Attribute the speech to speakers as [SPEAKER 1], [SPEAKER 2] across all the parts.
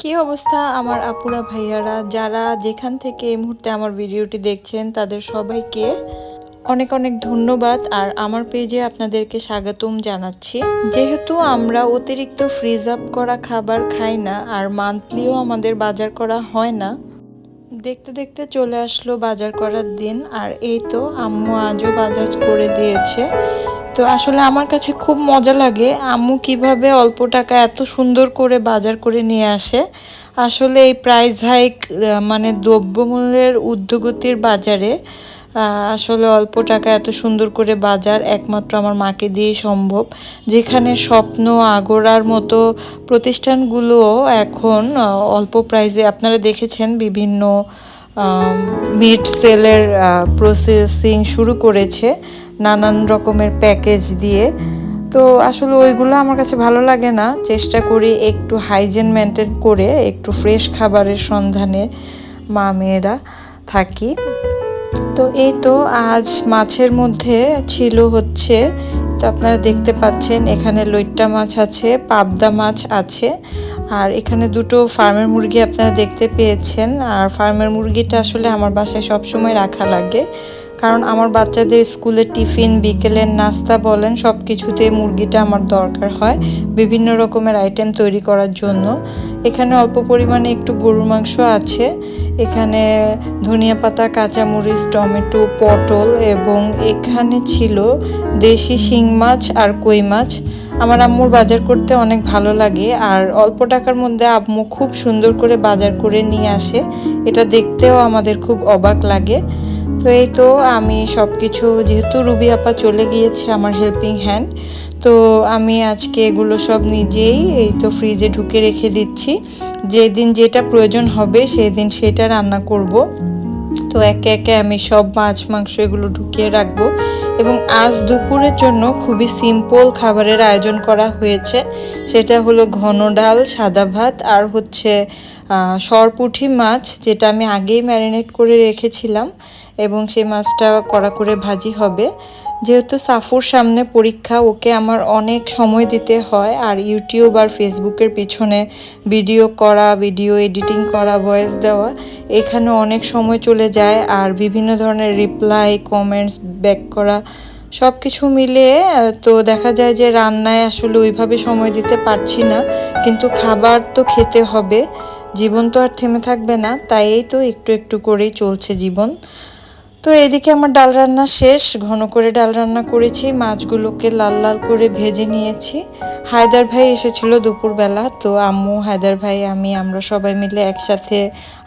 [SPEAKER 1] কি অবস্থা আমার আপুরা, ভাইয়ারা? যারা যেখান থেকে এই মুহূর্তে আমার ভিডিওটি দেখছেন, তাদের সবাইকে অনেক অনেক ধন্যবাদ। আর আমার পেজে আপনাদেরকে স্বাগতম জানাচ্ছি। যেহেতু আমরা অতিরিক্ত ফ্রিজ আপ করা খাবার খাই না, আর মান্থলিও আমাদের বাজার করা হয় না দেখতে দেখতে চলে আসলো বাজার করার দিন, আর এই তো আম্মু আজও বাজার করে দিয়েছে। তো আসলে আমার কাছে খুব মজা লাগে আম্মু কীভাবে অল্প টাকা এত সুন্দর করে বাজার করে নিয়ে আসে। আসলে এই প্রাইস হাইক মানে দ্রব্যমূল্যের ঊর্ধ্বগতির বাজারে আসলে অল্প টাকা এত সুন্দর করে বাজার একমাত্র আমার মাকে দিয়েই সম্ভব। যেখানে স্বপ্ন আগোড়ার মতো প্রতিষ্ঠানগুলোও এখন অল্প প্রাইজে আপনারা দেখেছেন বিভিন্ন মিট সেলের প্রসেসিং শুরু করেছে নানান রকমের প্যাকেজ দিয়ে। তো আসলে ওইগুলো আমার কাছে ভালো লাগে না। চেষ্টা করি একটু হাইজেন মেনটেন করে একটু ফ্রেশ খাবারের সন্ধানে মা মেয়েরা থাকি। তো এই তো আজ মাছের মধ্যে ছিল হচ্ছে, তো আপনারা দেখতে পাচ্ছেন এখানে লইট্টা মাছ আছে, পাবদা মাছ আছে, আর এখানে দুটো ফার্মের মুরগি আপনারা দেখতে পেয়েছেন, আর ফার্মের মুরগিটা আসলে আমার বাসায় সবসময় রাখা লাগে। কারণ আমার বাচ্চাদের স্কুলের টিফিন, বিকেলের নাস্তা বলেন সব কিছুতে মুরগিটা আমার দরকার হয় বিভিন্ন রকমের আইটেম তৈরি করার জন্য। এখানে অল্প পরিমাণে একটু গরুর মাংস আছে। এখানে ধনিয়া পাতা, কাঁচামরিচ, টমেটো, পটল এবং এখানে ছিল দেশি শিং মাছ আর কই মাছ। আমার আম্মুর বাজার করতে অনেক ভালো লাগে আর অল্প টাকার মধ্যে আম্মু খুব সুন্দর করে বাজার করে নিয়ে আসে। এটা দেখতেও আমাদের খুব অবাক লাগে। তো এই তো আমি সব কিছু যেহেতু রুবি আপা চলে গিয়েছে আমার হেল্পিং হ্যান্ড তো আমি আজকে এগুলো সব নিজেই এই তো ফ্রিজে ঢুকে রেখে দিচ্ছি। যেদিন যেটা প্রয়োজন হবে সেদিন সেটা রান্না করব। তো একে একে আমি সব মাছ, মাংস এগুলো ঢুকিয়ে রাখব। এবং আজ দুপুরের জন্য খুবই সিম্পল খাবারের আয়োজন করা হয়েছে। সেটা হলো ঘন ডাল, সাদা ভাত আর হচ্ছে সরপুঠি মাছ যেটা আমি আগেই ম্যারিনেট করে রেখেছিলাম। এবং সেই মাছটা কড়া করে ভাজি হবে। যেহেতু সাফুর সামনে পরীক্ষা, ওকে আমার অনেক সময় দিতে হয়। আর ইউটিউব আর ফেসবুকের পিছনে ভিডিও করা, ভিডিও এডিটিং করা, ভয়েস দেওয়া, এখানে অনেক সময় চলে যায়। আর বিভিন্ন ধরনের রিপ্লাই কমেন্টস ব্যাক করা সব কিছু মিলিয়ে তো দেখা যায় যে রান্নায় আসলে ওইভাবে সময় দিতে পারছি না। কিন্তু খাবার তো খেতে হবে, জীবন তো আর থেমে থাকবে না, তাই তো একটু একটু করেই চলছে জীবন। তো এদিকে আমার ডাল রান্না শেষ। ঘন করে ডাল রান্না করেছি, মাছগুলোকে লাল লাল করে ভেজে নিয়েছি। হায়দার ভাই এসেছিল দুপুরবেলা, তো আম্মু, হায়দার ভাই, আমি, আমরা সবাই মিলে একসাথে,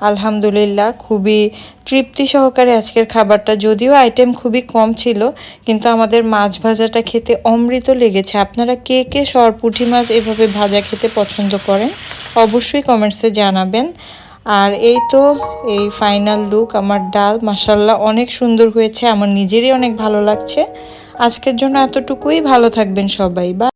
[SPEAKER 1] আলহামদুলিল্লাহ, খুবই তৃপ্তি সহকারে আজকের খাবারটা। যদিও আইটেম খুবই কম ছিল, কিন্তু আমাদের মাছ ভাজাটা খেতে অমৃত লেগেছে। আপনারা কে কে সরপুঠি মাছ এভাবে ভাজা খেতে পছন্দ করেন, অবশ্যই কমেন্টসে জানাবেন। আর এই তো এই ফাইনাল লুক আমার ডাল মাসাল্লাহ অনেক সুন্দর হয়েছে, আমার নিজেরই অনেক ভালো লাগছে। আজকের জন্য এতটুকুই, ভালো থাকবেন সবাই বা